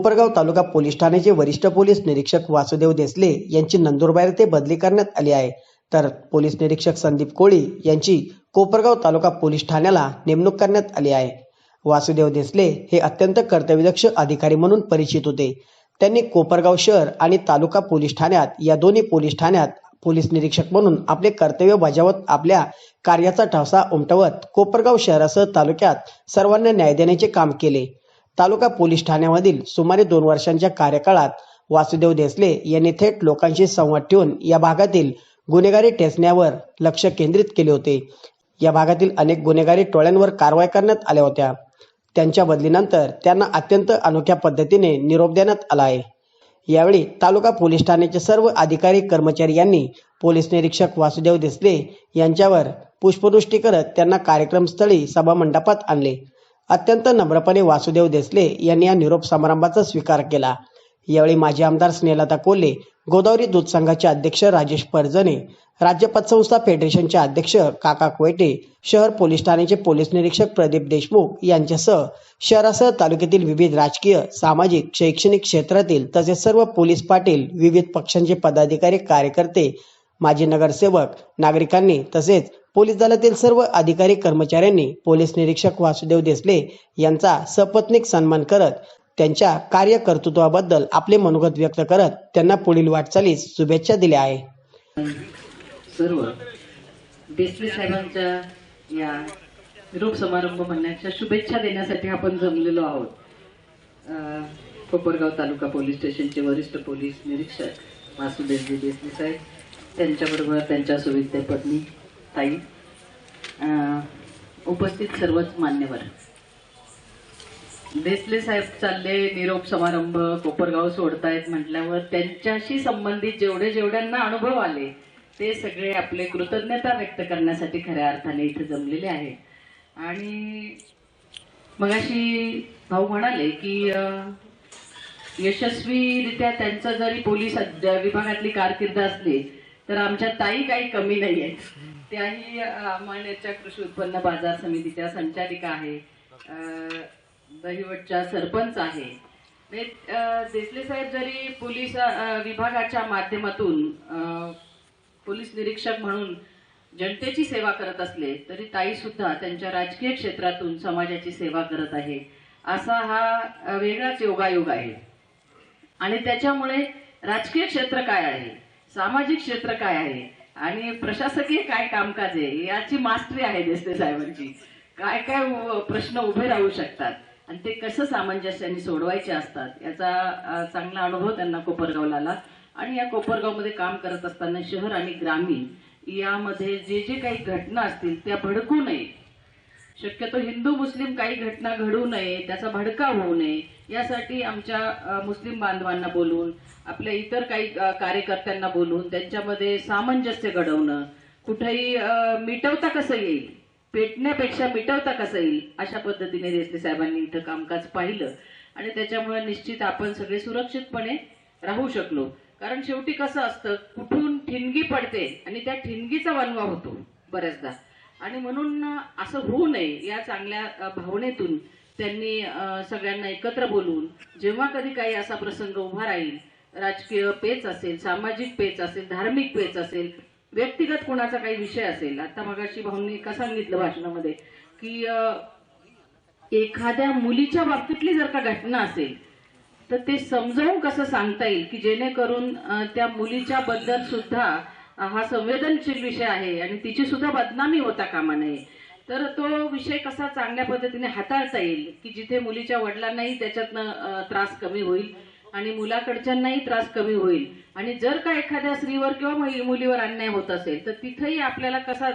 कोपरगाव तालुका police ठाण्याचे वरिष्ठ police निरीक्षक वासुदेव देसले यांची नंदुरबार येथे बदली करण्यात आली आहे. तर पोलीस निरीक्षक संदीप कोळी यांची कोपरगाव तालुका पोलीस ठाण्याला नेमणूक करण्यात आली आहे. वासुदेव देसले हे अत्यंत कर्तव्यदक्ष अधिकारी म्हणून परिचित होते. त्यांनी कोपरगाव शहर आणि तालुका पोलीस ठाण्यात या दोन्ही पोलीस ठाण्यात पोलीस निरीक्षक म्हणून आपले कर्तव्य बजावत आपल्या कार्याचा ठसा उमटवत कोपरगाव शहरासह तालुक्यात सर्वांना न्याय देण्याचे काम केले. तालुका पोलीस ठाण्यामधील सुमारे दोन वर्षांच्या कार्यकाळात वासुदेव देसले यांनी थेट लोकांशी संवाद ठेवून या भागातील गुन्हेगारी टेचण्यावर लक्ष केंद्रित केले होते. या भागातील अनेक गुन्हेगारी टोळ्यांवर कारवाई करण्यात आल्या होत्या. त्यांच्या बदलीनंतर त्यांना अत्यंत अनोख्या पद्धतीने निरोप देण्यात आला आहे. यावेळी तालुका पोलीस ठाण्याचे सर्व अधिकारी कर्मचारी यांनी पोलीस निरीक्षक वासुदेव देसले यांच्यावर पुष्पवृष्टी करत त्यांना कार्यक्रमस्थळी सभामंडपात आणले. अत्यंत नम्रपणे वासुदेव देसले यांनी या निरोप समारंभाचा स्वीकार केला. यावेळी माजी आमदार स्नेहलता कोल्हे गोदावरी दूध संघाचे अध्यक्ष राजेश परजणे राज्य पतसंस्था फेडरेशनचे अध्यक्ष काका कोयटे शहर पोलीस ठाण्याचे पोलीस निरीक्षक प्रदीप देशमुख यांच्यासह शहरासह तालुक्यातील विविध राजकीय सामाजिक शैक्षणिक क्षेत्रातील तसेच सर्व पोलीस पाटील विविध पक्षांचे पदाधिकारी कार्यकर्ते माजी नगरसेवक नागरिकांनी तसेच पोलीस दलातील सर्व अधिकारी कर्मचाऱ्यांनी पोलीस निरीक्षक वासुदेव देसले यांचा सपत्नीक सन्मान करत त्यांच्या कार्यकर्तृत्वाबद्दल आपले मनोगत व्यक्त करत त्यांना पुढील वाटचालीस शुभेच्छा दिल्या आहे. सर्व देसले साहेबांच्या या निरोप समारंभ म्हणण्याच्या शुभेच्छा देण्यासाठी आपण जमलेलो आहोत. कोपरगाव तालुका पोलीस स्टेशनचे वरिष्ठ पोलीस निरीक्षक वासुदेवजी देसले साहेब त्यांच्याबरोबर त्यांच्या सुविद्या पत्नी ताई उपस्थित सर्वच मान्यवर. देसले साहेब चालले निरोप समारंभ कोपरगाव सोडतायत म्हटल्यावर त्यांच्याशी संबंधित जेवढे जेवढ्यांना अनुभव आले ते सगळे आपले कृतज्ञता व्यक्त करण्यासाठी खऱ्या अर्थाने इथे जमलेले आहे आणि मगाशी भाऊ म्हणाले की यशस्वीरित्या त्यांचं जरी पोलीस विभागातली कारकीर्द असली तर आमच्या ताई काही कमी नाही आहेत त्याही अं, कृषी उत्पन्न बाजार समितीच्या संचालिका आहे. दहिवटच्या सरपंच आहे. म्हणजे, देसले साहेब जरी पोलीस विभागाच्या माध्यमातून पोलीस निरीक्षक म्हणून जनतेची सेवा करत असले तरी ताई सुद्धा त्यांच्या राजकीय क्षेत्रातून समाजाची सेवा करत आहे. असा हा वेगळाच योगायोग आहे. आणि त्याच्यामुळे राजकीय क्षेत्र काय आहे? सामाजिक क्षेत्र काय आहे? आणि प्रशासकीय काय कामकाज आहे? याची मास्टरी आहे देसले साहेबांची. काय काय प्रश्न उभे राहू शकतात? आणि ते कसं सामंजस्याने सोडवायचे असतात? याचा चांगला अनुभव त्यांना कोपरगावला आला आणि या कोपरगावमध्ये काम करत असताना शहर आणि ग्रामीण यामध्ये जे जे काही घटना असतील त्या भडकू नये शक्यतो हिंदू मुस्लिम काही घटना घडू नये त्याचा भडका होऊ नये यासाठी आमच्या मुस्लिम बांधवांना बोलून आपल्या इतर काही कार्यकर्त्यांना बोलून त्यांच्यामध्ये सामंजस्य घडवणं कुठेही मिटवता कसं येईल पेटण्यापेक्षा मिटवता कसं येईल अशा पद्धतीने देसले साहेबांनी इथं कामकाज पाहिलं. आणि त्याच्यामुळे निश्चित आपण सगळे सुरक्षितपणे राहू शकलो. कारण शेवटी कसं असतं कुठून ठिणगी पडते आणि त्या ठिणगीचा वनवा होतो बऱ्याचदा. आणि म्हणून असं होऊ नये या चांगल्या भावनेतून त्यांनी सगळ्यांना एकत्र बोलवून जेव्हा कधी काही असा प्रसंग उभा राहील राजकीय पेच असेल सामाजिक पेच असेल धार्मिक पेच असेल व्यक्तिगत कोणाचा काही विषय असेल आता मगाशी भाऊंनी का सांगितलं भाषणामध्ये की एखाद्या मुलीच्या बाबतीतली जर का घटना असेल तर ते समजावून कसं सांगता येईल की जेणेकरून त्या मुलीच्या बद्दल सुद्धा हा संवेदनशील विषय आहे आणि तिची सुद्धा बदनामी होता कामा नये. तर तो विषय कसा चांगल्या पद्धतीने हाताळता येईल की जिथे मुलीच्या वडिलांनाही त्याच्यातनं त्रास कमी होईल आणि मुलाकडच्यांनाही त्रास कमी होईल. आणि जर का एखाद्या स्त्रीवर किंवा मुलीवर अन्याय होत असेल तर तिथेही आपल्याला कसा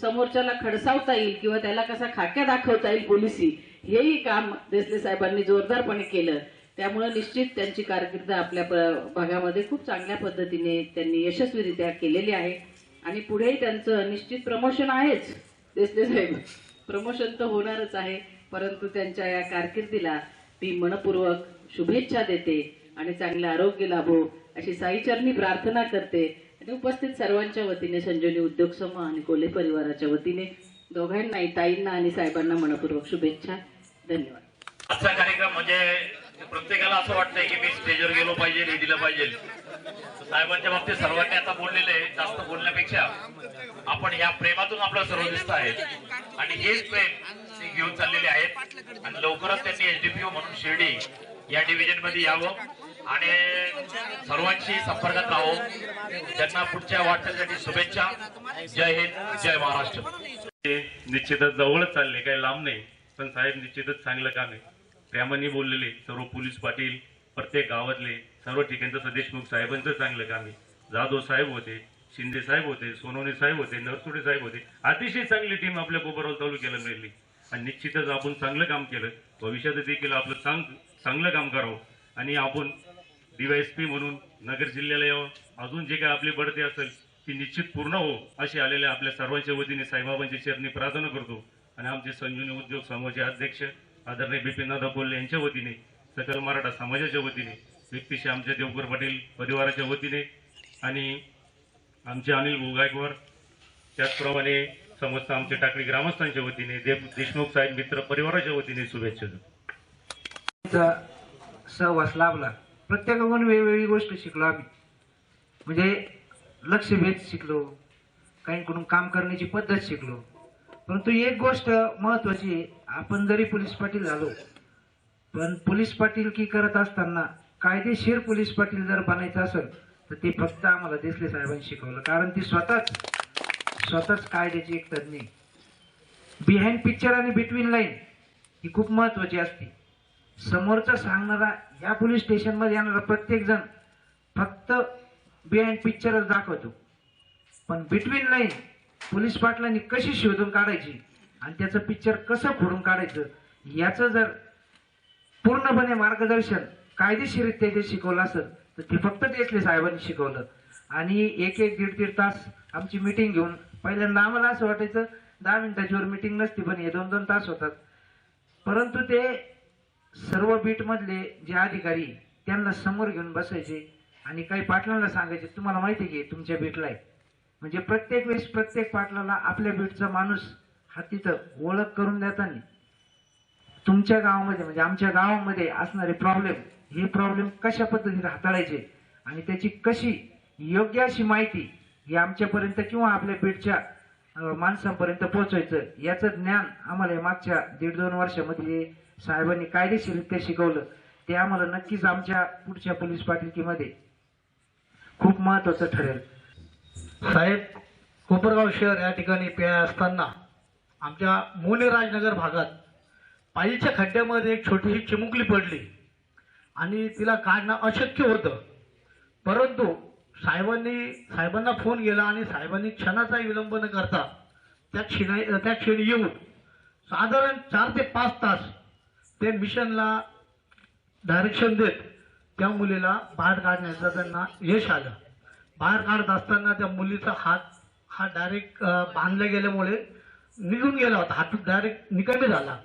समोरच्याला खडसावता येईल किंवा त्याला कसा खाक्या दाखवता येईल पोलिसी हेही काम देसले साहेबांनी जोरदारपणे केलं. त्यामुळं निश्चित त्यांची कारकीर्द आपल्या प- भागामध्ये खूप चांगल्या पद्धतीने त्यांनी यशस्वीरित्या केलेली आहे. आणि पुढेही त्यांचं निश्चित प्रमोशन आहेच देसले साहेब. प्रमोशन तर होणारच आहे परंतु त्यांच्या या कारकिर्दीला मी मनपूर्वक शुभेच्छा देते आणि चांगलं आरोग्य लाभो अशी साईचरणी प्रार्थना करते. आणि उपस्थित सर्वांच्या वतीने संजीवनी उद्योग समूह आणि कोले परिवाराच्या वतीने दोघांनाही ताईंना आणि साहेबांना मनपूर्वक शुभेच्छा. धन्यवाद. आजचा कार्यक्रम म्हणजे प्रत्येकाला असं वाटतंय की मी स्टेजवर गेलो पाहिजे हे दिलं पाहिजे. साहेबांच्या बाबतीत सर्वांनी आता बोललेले आहे जास्त बोलण्यापेक्षा आपण या प्रेमातून आपलं सर्व दिसत आहे. आणि हेच प्रेम ते घेऊन चाललेले आहेत. आणि लवकरच त्यांनी एसडीपीओ म्हणून शिर्डी या डिव्हिजनमध्ये यावं. आणि सर्वांशी संपर्कात राहावं. त्यांना पुढच्या वाटचालीसाठी शुभेच्छा. जय हिंद जय महाराष्ट्र. निश्चितच जवळच चालले काही लांब नाही. पण साहेब निश्चितच चांगलं काम आहे. प्रेमाने बोललेले सर्व पोलीस पाटील प्रत्येक गावातले सर्व ठिकाणचं देशमुख साहेबांचं चांगलं काम आहे. जाधव साहेब होते शिंदे साहेब होते सोनवणे साहेब होते नरसुडे साहेब होते अतिशय चांगली टीम आपल्या कोपरगाव तालुक्याला मिळाली. आणि निश्चितच आपण चांगलं काम केलं भविष्यात देखील आपलं चांग चांगलं काम करावं. आणि आपण डीवायएसपी म्हणून नगर जिल्ह्याला यावं. अजून जे काही आपली बढती असेल ती निश्चित पूर्ण हो अशी आलेल्या आपल्या सर्वांच्या वतीने साईबाबांच्या चरणी प्रार्थना करतो. आणि आमचे संजीवनी उद्योग समूहाचे अध्यक्ष आदरणीय बिपिनदादा कोल्हे यांच्या वतीने सकल मराठा समाजाच्या वतीने व्यक्तिशे आमच्या देवकर पाटील परिवाराच्या वतीने आणि आमचे अनिल भाऊ गायकवाड त्याचप्रमाणे समस्त आमचे टाकळी ग्रामस्थांच्या वतीने देव देशमुख साहेब मित्र परिवाराच्या वतीने शुभेच्छा देतो. सहवास लाभला. प्रत्येकाकडून वेगवेगळी गोष्ट शिकलो आम्ही. म्हणजे लक्षभेद शिकलो. काहींकडून काम करण्याची पद्धत शिकलो. परंतु एक गोष्ट महत्वाची आहे आपण जरी पोलीस पाटील झालो पण पोलीस पाटील की करत असताना कायदेशीर पोलीस पाटील जर बनायचं असेल तर ते फक्त आम्हाला देसले साहेबांनी शिकवलं. कारण ती स्वतःच स्वतःच कायद्याची एक तज्ज्ञ आहे. बिहाइंड पिक्चर आणि बिटवीन लाईन ही खूप महत्वाची असते. समोरचा सांगणारा या पोलीस स्टेशनमध्ये येणारा प्रत्येक जण फक्त बिहाइंड पिक्चरच दाखवतो. पण बिटवीन लाईन पोलीस पाटलांनी कशी शोधून काढायची आणि त्याचं पिक्चर कसं फोडून काढायचं याचं जर पूर्णपणे मार्गदर्शन कायदेशीरित्या जे शिकवलं असेल तर ते फक्त देसले साहेबांनी शिकवलं. आणि एक एक दीड दीड तास आमची मिटिंग घेऊन पहिल्यांदा आम्हाला असं वाटायचं दहा मिनिटाची वर मिटिंग नसती पण हे दोन दोन तास होतात. परंतु ते सर्व बीटमधले जे अधिकारी त्यांना समोर घेऊन बसायचे आणि काही पाटलांना सांगायचे तुम्हाला माहिती आहे की तुमच्या बीटला आहे. म्हणजे प्रत्येक वेळेस प्रत्येक पाटलाला आपल्या बीटचा माणूस हा तिथं ओळख करून देताना तुमच्या गावामध्ये म्हणजे आमच्या गावामध्ये असणारे प्रॉब्लेम हे प्रॉब्लेम कशा पद्धतीने हाताळायचे आणि त्याची कशी योग्य अशी माहिती ही आमच्यापर्यंत किंवा आपल्या पीठच्या माणसांपर्यंत पोहोचवायचं याचं ज्ञान आम्हाला मागच्या दीड दोन वर्षामध्ये जे साहेबांनी कायदेशीररित्या शिकवलं ते आम्हाला नक्कीच आमच्या पुढच्या पोलीस पाटीलकीमध्ये खूप महत्वाचं ठरेल. साहेब कोपरगाव शहर या ठिकाणी पेय असताना आमच्या मोने राजनगर भागात पायीच्या खड्ड्यामध्ये एक छोटीशी चिमुकली पडली आणि तिला काढणं अशक्य होतं. परंतु साहेबांनी साहेबांना फोन केला आणि साहेबांनी क्षणाचा विलंब न करता त्या क्षणा त्या क्षणी येऊन साधारण चार ते पाच तास ते मिशनला डायरेक्शन देत त्या मुलीला बाहेर काढण्याचं त्यांना यश आलं. बाहेर काढत असताना त्या मुलीचा हात हा डायरेक्ट बांधल्या गेल्यामुळे निघून गेला होता. हात डायरेक्ट निकामी झाला.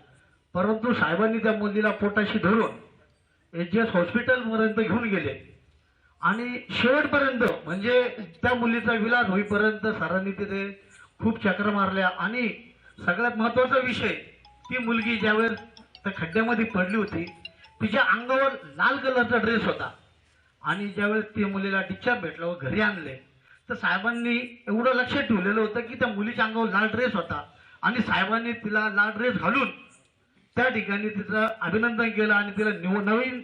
परंतु साहेबांनी त्या मुलीला पोटाशी धरून एच एस हॉस्पिटलपर्यंत घेऊन गेले. आणि शेवटपर्यंत म्हणजे त्या मुलीचा विलास होईपर्यंत सरांनी तिथे खूप चक्र मारल्या. आणि सगळ्यात महत्त्वाचा विषय ती मुलगी ज्यावेळेस त्या खड्ड्यामध्ये पडली होती तिच्या अंगावर लाल कलरचा ड्रेस होता. आणि ज्यावेळेस ते मुलीला डिस्चार्ज भेटला व घरी आणले तर साहेबांनी एवढं लक्षात ठेवलेलं होतं की त्या मुलीच्या अंगावर लाल ड्रेस होता. आणि साहेबांनी तिला लाल ड्रेस घालून त्या ठिकाणी तिचं अभिनंदन केलं आणि तिला निव नवीन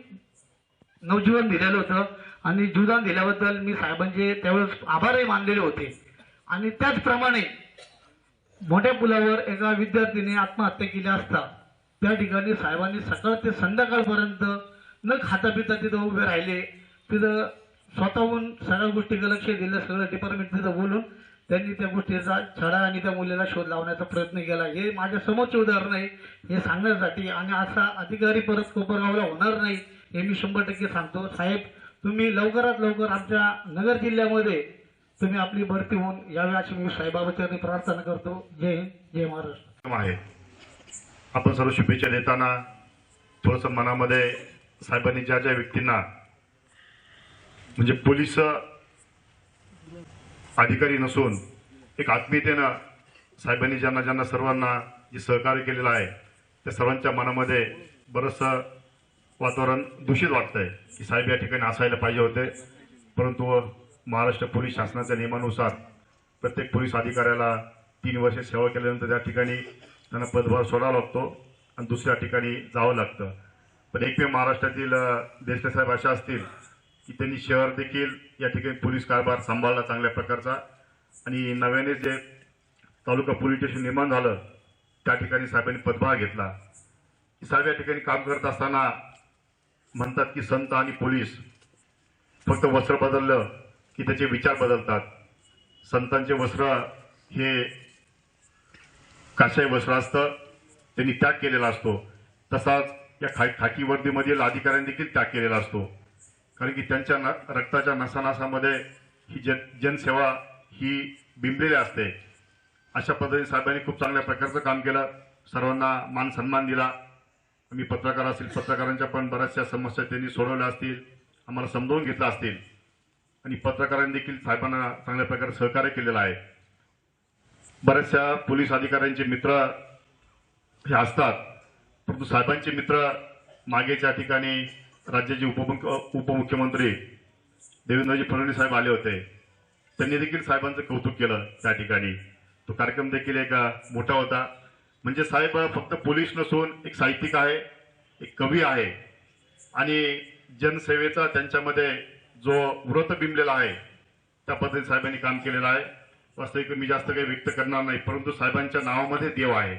नवजीवन दिलेलं होतं. आणि जीवदान दिल्याबद्दल मी साहेबांचे त्यावेळेस आभारही मानलेले होते. आणि त्याचप्रमाणे मोठ्या पुलावर एका विद्यार्थीने आत्महत्या केली असता त्या ठिकाणी साहेबांनी सकाळ ते संध्याकाळपर्यंत न खाता पिता तिथं उभे राहिले. तिथं स्वतःहून सगळ्या गोष्टीकडे लक्ष दिलं सगळं डिपार्टमेंट तिथं बोलून त्यांनी त्या गोष्टीचा छडा आणि त्या मुलीला शोध लावण्याचा प्रयत्न केला. हे माझ्या समोरचे उदाहरण आहे हे सांगण्यासाठी. आणि असा अधिकारी परत कोपरगावला होणार नाही हे मी शंभर टक्के सांगतो. साहेब तुम्ही लवकरात लवकर आमच्या नगर जिल्ह्यामध्ये तुम्ही आपली भरती होऊन यावी अशी मी साहेबाबाच्या प्रार्थना करतो. जय हिंद जय महाराष्ट्र. आहे. आपण सर्व शुभेच्छा देताना थोडस मनामध्ये साहेबांनी ज्या ज्या व्यक्तींना म्हणजे पोलीस अधिकारी नसून एक आत्मीयतेनं साहेबांनी ज्यांना ज्यांना सर्वांना जे सहकार्य केलेलं आहे त्या सर्वांच्या मनामध्ये बरंचसं वातावरण दूषित वाटतंय की साहेब या ठिकाणी असायला पाहिजे होते. परंतु महाराष्ट्र पोलीस शासनाच्या नियमानुसार प्रत्येक पोलीस अधिकाऱ्याला तीन वर्ष सेवा केल्यानंतर त्या ठिकाणी त्यांना पदभार सोडावा लागतो आणि दुसऱ्या ठिकाणी जावं लागतं. पण एकमेव महाराष्ट्रातील अ, साहेब अशा असतील की त्यांनी शहर देखील या ठिकाणी पोलीस कारभार सांभाळला चांगल्या प्रकारचा. आणि नव्याने जे तालुका पोलीस स्टेशन निर्माण झालं त्या ठिकाणी साहेबांनी पदभार घेतला. साहेब या ठिकाणी काम करत असताना म्हणतात की संत आणि पोलीस फक्त वस्त्र बदललं की त्याचे विचार बदलतात. संतांचे वस्त्र हे काशाई वस्त्र असतं त्यांनी त्याग केलेला असतो. तसाच या खा खाकी वर्दीमधील अधिकाऱ्यांनी देखील त्याग केलेला असतो. कारण की त्यांच्या न रक्ताच्या नसानसामध्ये ही जन जनसेवा ही बिंबलेली असते. अशा पद्धतीने साहेबांनी खूप चांगल्या प्रकारचं काम केलं. सर्वांना मान सन्मान दिला. मी पत्रकार असतील पत्रकारांच्या पण बऱ्याचशा समस्या त्यांनी सोडवल्या असतील आम्हाला समजावून घेतल्या असतील. आणि पत्रकारांनी देखील साहेबांना चांगल्या प्रकारे सहकार्य केलेलं आहे. बऱ्याचशा पोलीस अधिकाऱ्यांचे मित्र हे असतात. परंतु साहेबांचे मित्र मागेच्या ठिकाणी राज्याचे उपमुख्य उपमुख्यमंत्री देवेंद्रजी फडणवीस साहेब आले होते. त्यांनी देखील साहेबांचं कौतुक केलं त्या ठिकाणी. तो कार्यक्रम देखील एक मोठा होता. म्हणजे साहेब फक्त पोलीस नसून एक साहित्यिक आहे एक कवी आहे. आणि जनसेवेचा त्यांच्यामध्ये जो व्रत बिंबलेला आहे त्या पद्धतीने साहेबांनी काम केलेलं आहे. वास्तविक मी जास्त काही व्यक्त करणार नाही परंतु साहेबांच्या नावामध्ये देव आहे.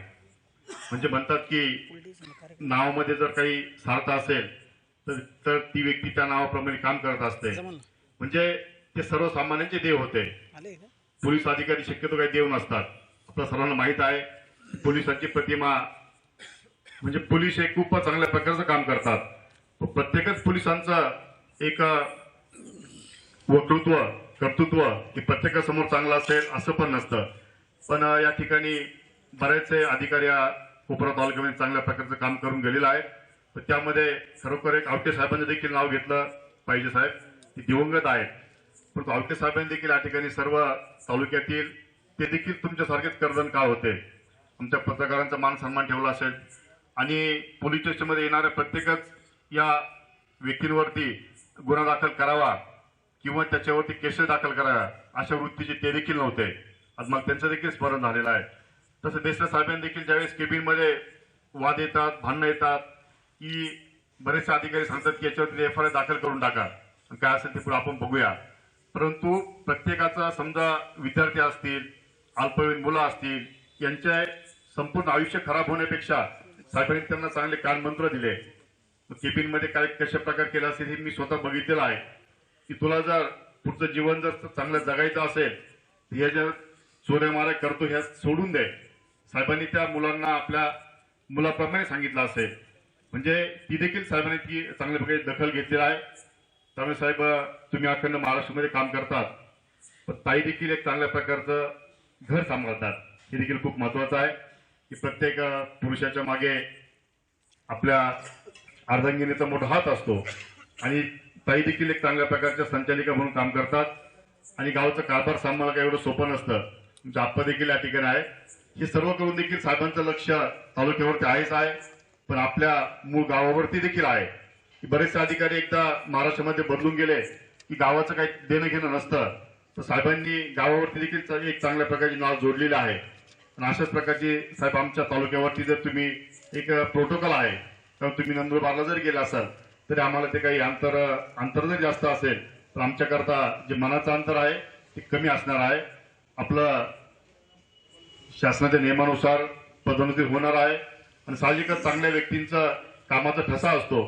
म्हणजे म्हणतात की नावामध्ये जर काही सार्थ असेल तर ती व्यक्ती त्या नावाप्रमाणे काम करत असते. म्हणजे ते सर्वसामान्यांचे देव होते. पोलीस अधिकारी शक्यतो काही देव नसतात. आपल्या सर्वांना माहीत आहे पोलिसांची प्रतिमा म्हणजे पोलीस हे खूप चांगल्या प्रकारचं काम करतात. प्रत्येकच पोलिसांचं एक वक्तृत्व कर्तृत्व हे प्रत्येकासमोर चांगलं असेल असं पण नसतं. पण या ठिकाणी बरेचसे अधिकारी या कोपरा तालुक्यामध्ये चांगल्या प्रकारचं काम करून गेलेलं आहे तर त्यामध्ये खरोखर एक आवटे साहेबांनी देखील नाव घेतलं पाहिजे साहेब. ते दिवंगत आहेत. परंतु आवटे साहेबांनी देखील या ठिकाणी सर्व तालुक्यातील ते देखील तुमच्यासारखेच कर्जन का होते? आमच्या पत्रकारांचा मान सन्मान ठेवला असेल. आणि पोलीस स्टेशनमध्ये येणाऱ्या प्रत्येकच या व्यक्तींवरती गुन्हा दाखल करावा किंवा त्याच्यावरती केसेस दाखल कराव्या अशा वृत्तीचे ते देखील नव्हते. आज मग त्यांचं देखील स्मरण झालेलं आहे. तसं देशला साहेबांनी देखील ज्यावेळेस केबिनमध्ये वाद येतात भांडणं येतात की बरेचसे अधिकारी सांगतात की याच्यावरती एफ आय आर दाखल करून टाका. काय असेल ते पुढे आपण बघूया. परंतु प्रत्येकाचा समजा विद्यार्थी असतील अल्पवयीन मुलं असतील यांचे संपूर्ण आयुष्य खराब होण्यापेक्षा साहेबांनी त्यांना चांगले कानमंत्र दिले. केबिनमध्ये काय कशा प्रकार केला असेल हे मी स्वतः बघितलेलं आहे. की तुला जर पुढचं जीवन जर चांगलं जगायचं असेल तर हे जर चोऱ्या करतो ह्या सोडून दे. साहेबांनी त्या मुलांना आपल्या मुलाप्रमाणे सांगितलं असेल. म्हणजे ती देखील साहेबांनी ती चांगल्या प्रकारे दखल घेतलेली आहे. त्यामुळे साहेब तुम्ही अखंड महाराष्ट्रामध्ये काम करतात. पण ताई देखील एक चांगल्या प्रकारचं घर सांभाळतात. हे देखील खूप महत्वाचं आहे की प्रत्येक पुरुषाच्या मागे आपल्या अर्धांगिनीचा मोठा हात असतो. आणि ताई देखील एक चांगल्या प्रकारच्या संचालिका म्हणून काम करतात. आणि गावचं कारभार सांभाळणं काय एवढं सोपं नसतं. म्हणजे आप्पा देखील या ठिकाणी आहे. हे सर्व करून देखील साहेबांचं लक्ष तालुक्यावरती आहेच आहे. पण आपल्या मूळ गावावरती देखील आहे. की बरेचसे अधिकारी एकदा महाराष्ट्रामध्ये बदलून गेले की गावाचं काही देणं घेणं नसतं. तर साहेबांनी गावावरती देखील एक चांगल्या प्रकारची नाव जोडलेलं आहे. आणि अशाच प्रकारची साहेब आमच्या तालुक्यावरती जर तुम्ही एक प्रोटोकॉल आहे तर तुम्ही नंदुरबारला जर गेला असाल तरी आम्हाला ते काही अंतर अंतर जर जास्त असेल तर आमच्याकरता जे मनाचं अंतर आहे ते कमी असणार आहे. आपलं शासनाच्या नियमानुसार पदोन्नती होणार आहे. आणि साहजिकच चांगल्या व्यक्तींचा कामाचा ठसा असतो.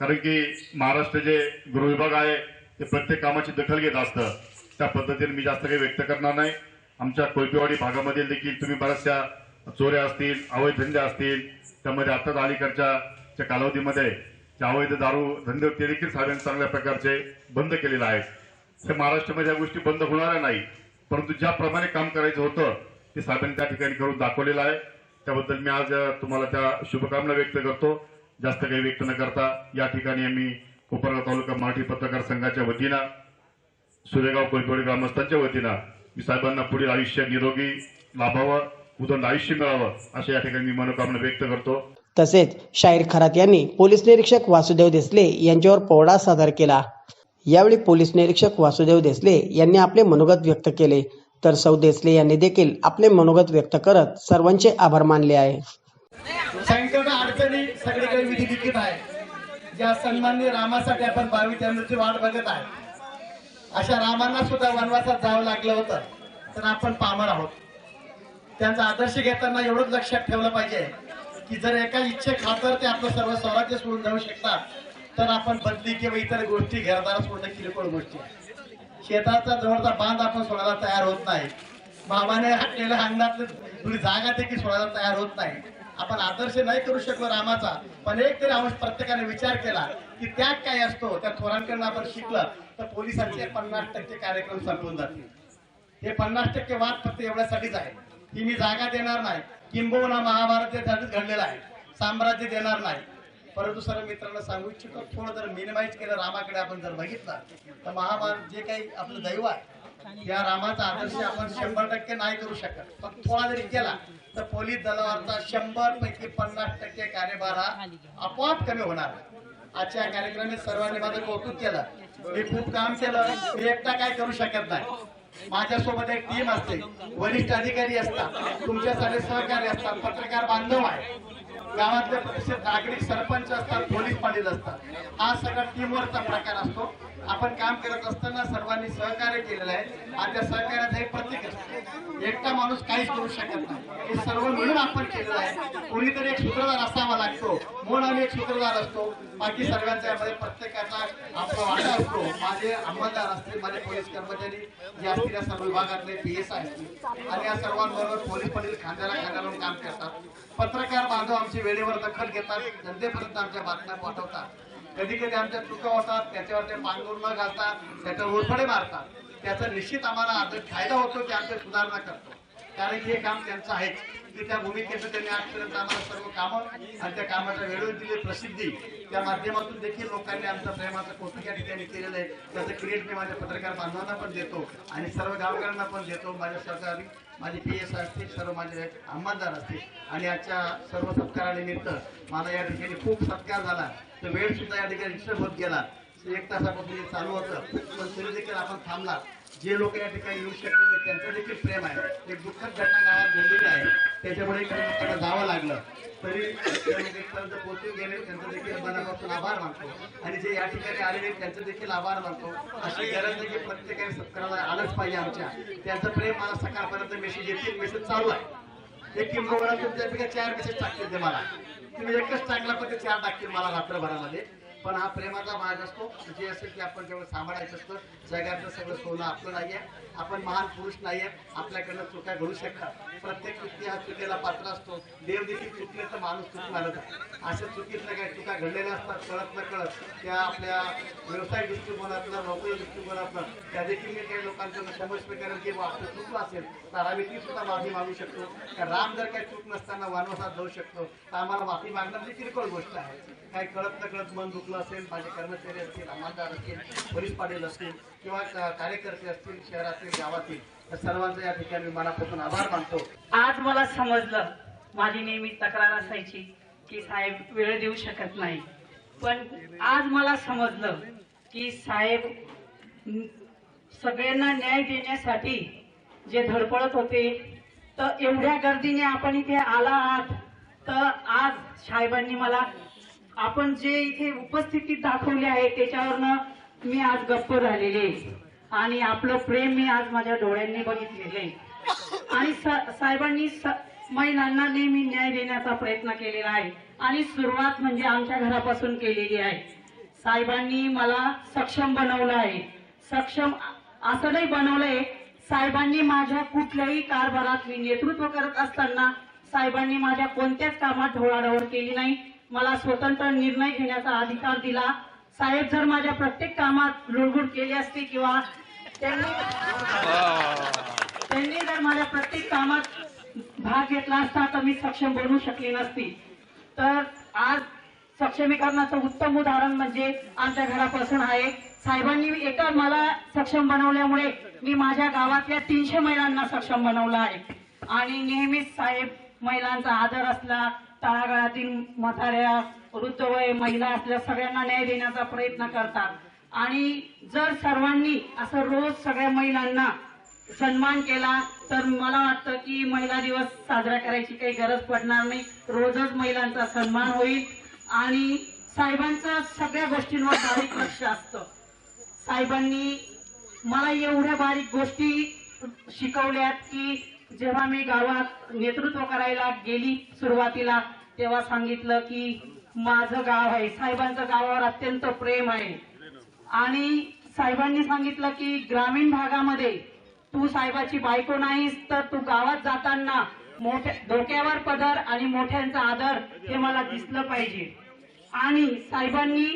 कारण की महाराष्ट्र जे गृहविभाग आहे ते प्रत्येक कामाची दखल घेत असतं. त्या पद्धतीने मी जास्त काही व्यक्त करणार नाही. आमच्या कोयपेवाडी भागामध्ये देखील तुम्ही बऱ्याचशा चोऱ्या असतील अवैध धंदे असतील त्यामध्ये आताच अलीकडच्या कालावधीमध्ये जे अवैध दारू धंदे ते देखील साहेबांनी चांगल्या प्रकारचे बंद केलेले आहेत. हे महाराष्ट्रामध्ये या गोष्टी बंद होणाऱ्या नाही. परंतु ज्याप्रमाणे काम करायचं होतं ते साहेबांनी त्या ठिकाणी करून दाखवलेलं आहे. त्याबद्दल मी आज तुम्हाला त्या शुभकामना व्यक्त करतो. जास्त काही व्यक्त न करता या ठिकाणी आम्ही कोपरगाव तालुका मराठी पत्रकार संघाच्या वतीनं सुरेगाव कोलपेवाडी ग्रामस्थांच्या वतीनं मी साहेबांना पुढील आयुष्य निरोगी लाभावं उदंड आयुष्य मिळावं अशा या ठिकाणी मी मनोकामना व्यक्त करतो. तसेच शाहीर खरात यांनी पोलीस निरीक्षक वासुदेव देसले यांच्यावर पोवडा सादर केला. यावेळी पोलीस निरीक्षक वासुदेव देसले यांनी आपले मनोगत व्यक्त केले. तर सौ देसले यांनी देखील आपले मनोगत व्यक्त करत सर्वांचे आभार मानले आहे. संकट अडचणी सगळीकडे विधी लिखित आहे. ज्या सन्मान्य रामासाठी आपण बावी जानेवारीची वाट बघत आहे. अशा रामांना सुद्धा वनवासात जावं लागलं होतं तर आपण पामर आहोत. त्यांचा आदर्श घेताना एवढंच लक्षात ठेवलं पाहिजे की जर एका इच्छे खातर ते आपलं सर्व स्वराज्य सोडून जाऊ शकतात तर आपण बदली किंवा इतर गोष्टी घरदार सोडणं किरकोळ गोष्टी आहे. शेताचा जवळचा बांध आपण सोडायला तयार होत नाही. बाबाने हाटलेल्या अंगणातली जागा देखील सोडायला तयार होत नाही. आपण आदर्श नाही करू शकलो रामाचा पण एक तरी अंश प्रत्येकाने विचार केला की त्याग काय असतो त्या थोरांकडनं आपण शिकलं तर पोलिसांचे पन्नास टक्के कार्यक्रम संपवून जातील. हे पन्नास टक्के वाद फक्त एवढ्यासाठीच आहे. की मी जागा देणार नाही. किंबहुना महाभारत घडलेला त्यातच घडलेलं आहे. साम्राज्य देणार नाही. परंतु सर्व मित्रांना सांगू इच्छितो थोडं जर मिनिमाइज केलं रामाकडे आपण जर बघितलं तर महाभारत जे काही आपलं दैव आहे या रामाचा आदर्श आपण शंभर टक्के नाही करू शकत. पण थोडा जरी केला तर पोलीस दलावरचा शंभर पैकी पन्नास टक्के कार्यभार हा आपोआप कमी होणार. आजच्या कार्यक्रमात सर्वांनी माझं कौतुक केलं. मी खूप काम केलं मी एकटा काय करू शकत नाही. माझ्यासोबत एक टीम असते. वरिष्ठ अधिकारी असतात. तुमच्यासाठी सहकारी असतात. पत्रकार बांधव आहे. गावातले प्रतिष्ठित नागरिक सरपंच असतात पोलीस पाटील असतात. हा सगळा टीमवर्कचा प्रकार असतो. आपण काम करत असताना सर्वांनी सहकार्य केलेलं आहे. आणि त्या सहकार्याचं एक प्रतीक असतं एकटा माणूस काहीच करू शकत नाही. हे सर्व मिळून आपण केलेलं आहे. कोणीतरी एक सूत्रधार असावा लागतो. म्हणून आम्ही एक सूत्रधार असतो. बाकी सर्वांच्या यामध्ये प्रत्येकाचा आपला वाटा असतो. माझे अंमलदार असतील माझे पोलीस कर्मचारी जे असतील या सर्व विभागातले पी एस असतील आणि या सर्वांबरोबर पोलीस पाटील खांद्याला खांद्याला काम करतात. पत्रकार बांधव आमची वेळेवर दखल घेतात. जनतेपर्यंत आमच्या बातम्या पाठवतात. कधी कधी आमच्या चुका होतात त्याच्यावर ते पांघरून न घालतात त्याच्यावर उरफडे मारतात. त्याचा निश्चित आम्हाला आदर फायदा होतो की आमच्या सुधारणा करतो. कारण की हे काम त्यांचं आहेच की त्या भूमिकेचं त्यांनी आजपर्यंत आम्हाला सर्व कामं आणि त्या कामाच्या वेळेवर दिली प्रसिद्धी त्या माध्यमातून देखील लोकांनी आमचं प्रेमाचं कौतुक या ठिकाणी केलेलं आहे. त्याचं क्रेडिट मी माझ्या पत्रकार बांधवांना पण देतो आणि सर्व गावकऱ्यांना पण देतो. माझ्या सरकारी माझे पी एस असतील सर्व माझे अंमलदार असतील आणि याच्या सर्व सत्कारानिमित्त मला या ठिकाणी खूप सत्कार झाला. तर वेळ सुद्धा या ठिकाणी डिस्टर्ब होत गेला. एक तासापासून हे चालू होतं. पण तरी देखील आपण थांबला जे लोक या ठिकाणी येऊ शकले नाही, त्यांचं देखील प्रेम आहे. एक दुःखद घटना गावात घडलेली आहे. त्याच्यामुळे जावं लागलं. तरी ते पोहोचून गेले. त्यांचं देखील मनापासून आभार मानतो. आणि जे या ठिकाणी आलेले त्यांचं देखील आभार मानतो. अशी गरज नाही की प्रत्येकाने सत्काराला आलंच पाहिजे आमच्या. त्यांचं प्रेम मला सकाळपर्यंत मेसेज येतील. मेसेज चालू आहे. एक किंबहुना चार मेसेज टाकतील ते मला. तुम्ही एकच टाकला पण ते चार टाकतील मला रात्रभरामध्ये. पण हा प्रेमाचा भाग असतो. जे असेल की आपण जेव्हा सांभाळायचं असतं जगातलं सगळं सोनं आपलं नाही आहे आपण महान पुरुष नाही आहे आपल्याकडनं चुका घडू शकतात. प्रत्येक व्यक्ती हा चुकीला पात्र असतो. देव देखील चुकले तर माणूस चुकणारच आहे. अशा चुकीतल्या काही चुका घडलेल्या असतात कळत न कळत त्या आपल्या व्यवसाय दृष्टिकोनातलं नोकरी दृष्टिकोनातलं त्या देखील मी काही लोकांचं समज करेल की आपलं चुकलं असेल तर आम्ही ती सुद्धा माफी मागू शकतो. राम जर काही चूक नसताना वनवासात जाऊ शकतो तर आम्हाला माफी मागणं म्हणजे किरकोळ गोष्ट आहे? काही कळत न कळत मन दुखलं असेल माझे कर्मचारी असतील अंमलदार असतील पोलीस पाटील असतील किंवा कार्यकर्ते असतील शहरातील गावातील या सर्वांचा या ठिकाणी मनापासून आभार मानतो. आज मला समजलं माझी नेहमी तक्रार असायची की साहेब वेळ देऊ शकत नाही. पण आज मला समजलं की साहेब सगळ्यांना न्याय देण्यासाठी जे धडपडत होते तर एवढ्या गर्दीने आपण इथे आला आहात तर आज साहेबांनी मला आपण जे इथे उपस्थितीत दाखवले आहे त्याच्यावरनं मी आज गप्प झालेले आणि आपलं प्रेम मी आज माझ्या डोळ्यांनी बघितलेले आणि स- साहेबांनी स- महिलांना नेहमी न्याय देण्याचा प्रयत्न केलेला आहे. आणि सुरुवात म्हणजे आमच्या घरापासून केलेली आहे. साहेबांनी मला सक्षम बनवलं आहे. सक्षम असं नाही बनवलंय साहेबांनी माझ्या कुठल्याही कारभारात मी नेतृत्व करत असताना साहेबांनी माझ्या कोणत्याच कामात ढोळाढवळ केली नाही. मला स्वतंत्र निर्णय घेण्याचा अधिकार दिला. साहेब जर माझ्या प्रत्येक कामात लुडबुड केली असती किंवा त्यांनी त्यांनी जर माझ्या प्रत्येक कामात भाग घेतला असता तर मी सक्षम बनू शकली नसती. तर आज सक्षमीकरणाचं उत्तम उदाहरण म्हणजे आमच्या घरापासून आहे साहेबांनी एका मला सक्षम बनवल्यामुळे मी माझ्या गावातल्या तीनशे महिलांना सक्षम बनवलं आहे. आणि नेहमीच साहेब महिलांचा आदर असला तळागाळातील म्हाताऱ्या वृद्धवय महिला असल्या सगळ्यांना न्याय देण्याचा प्रयत्न करतात. आणि जर सर्वांनी असं रोज सगळ्या महिलांना सन्मान केला तर मला वाटतं की महिला दिवस साजरा करायची काही गरज पडणार नाही. रोजच महिलांचा सन्मान होईल. आणि साहेबांचं सगळ्या गोष्टींवर बारीक लक्ष असतं. साहेबांनी मला एवढ्या बारीक गोष्टी शिकवल्यात की जेव्हा मी गावात नेतृत्व करायला गेली सुरुवातीला तेव्हा सांगितलं की माझं गाव आहे साहेबांचं गावावर अत्यंत प्रेम आहे. आणि साहेबांनी सांगितलं की ग्रामीण भागामध्ये तू साहेबाची बायको नाहीस तर तू गावात जाताना मोठ्या डोक्यावर पदर आणि मोठ्यांचा आदर हे मला दिसलं पाहिजे. आणि साहेबांनी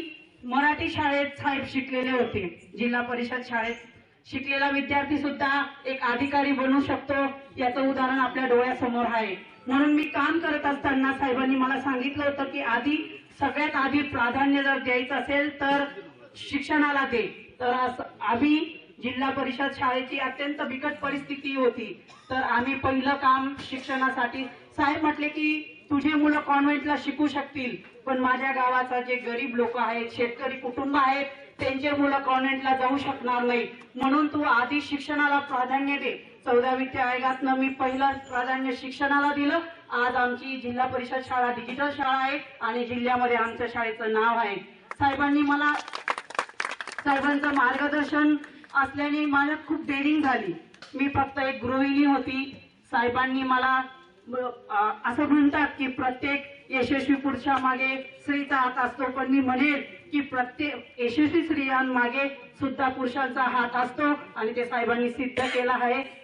मराठी शाळेत साहेब शिकलेले होते जिल्हा परिषद शाळेत. शिकलेला विद्यार्थी सुद्धा एक अधिकारी बनू शकतो याचं उदाहरण आपल्या डोळ्यासमोर आहे. म्हणून मी काम करत असताना साहेबांनी मला सांगितलं होतं की आधी सगळ्यात आधी प्राधान्य जर द्यायचं असेल तर शिक्षणाला दे. तर आम्ही जिल्हा परिषद शाळेची अत्यंत बिकट परिस्थिती होती. तर आम्ही पहिलं काम शिक्षणासाठी साहेब म्हटले की तुझे मुलं कॉन्व्हेंटला शिकू शकतील. पण माझ्या गावाचा जे गरीब लोक आहेत शेतकरी कुटुंब आहेत त्यांचे मुलं कॉन्व्हेंटला जाऊ शकणार नाही. म्हणून तू आधी शिक्षणाला प्राधान्य दे. चौदा वित्त आयोगातनं मी पहिलं प्राधान्य शिक्षणाला दिलं. आज आमची जिल्हा परिषद शाळा डिजिटल शाळा आहे आणि जिल्ह्यामध्ये आमच्या शाळेचं नाव आहे. साहेबांनी मला साहेबांचं मार्गदर्शन असल्याने मला खूप डेरिंग झाली. मी फक्त एक गृहिणी होती. साहेबांनी मला असं म्हणतात की प्रत्येक यशस्वी पुरुषा मागे स्त्रीचा हात असतो. पण मी म्हणेल की प्रत्येक यशस्वी स्त्रियांमागे सुद्धा पुरुषांचा हात असतो. आणि ते साहेबांनी सिद्ध केला आहे.